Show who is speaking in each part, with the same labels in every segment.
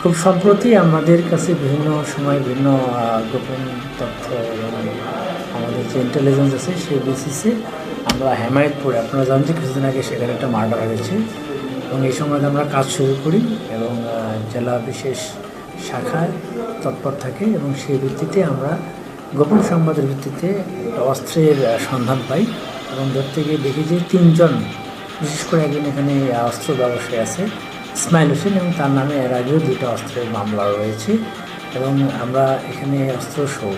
Speaker 1: খুব সম্প্রতি আমাদের কাছে বিভিন্ন সময় বিভিন্ন গোপন তথ্য আমাদের যে ইন্টেলিজেন্স আছে সেই বেসিসে আমরা হেমায়তপুরে, আপনারা জানেন যে কিছুদিন আগে সেখানে একটা মার্ডার হয়েছে। এবং এই সময় আমরা কাজ শুরু করি এবং জেলা বিশেষ শাখায় তৎপর থাকে এবং সেই ভিত্তিতে আমরা গোপন সংবাদের ভিত্তিতে অস্ত্রের সন্ধান পাই এবং ধরতে গিয়ে দেখি যে তিনজন বিশেষ করে একজন এখানে অস্ত্র ব্যবসায়ী আছে, ইসমাইল হোসেন এবং তার নামে এর আগেও দুটো অস্ত্রের মামলা রয়েছে এবং আমরা এখানে অস্ত্র সহ।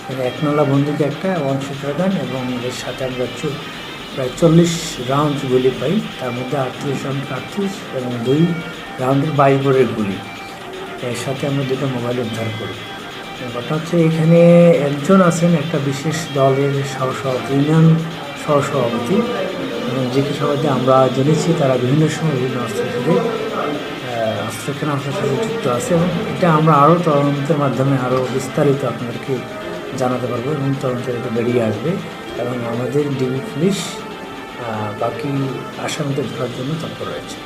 Speaker 1: এখানে এক নলা বন্দুক একটা শুটার গান এবং এর সাথে আমরা প্রায় চল্লিশ রাউন্ড গুলি পাই। তার মধ্যে আটত্রিশ রাউন্ড কার্তুজ এবং দুই রাউন্ডের বাইবরের গুলি। এর সাথে আমরা দুটো মোবাইল উদ্ধার করি। ঘটনা হচ্ছে এখানে একজন আছেন একটা বিশেষ দলের সহসভাপতি ইউনিয়ন সহসভাপতি। এবং যে কৃষকদের আমরা জেনেছি, তারা বিভিন্ন সময় বিভিন্ন অস্ত্রের সাথে অস্ত্র কেনার সাথে যুক্ত আছে এবং এটা আমরা আরও তদন্তের মাধ্যমে আরও বিস্তারিত আপনাদেরকে জানাতে পারব এবং তদন্ত বেরিয়ে আসবে এবং আমাদের ডিবি পুলিশ বাকি আসামিদের ধরার জন্য তৎপর রয়েছে।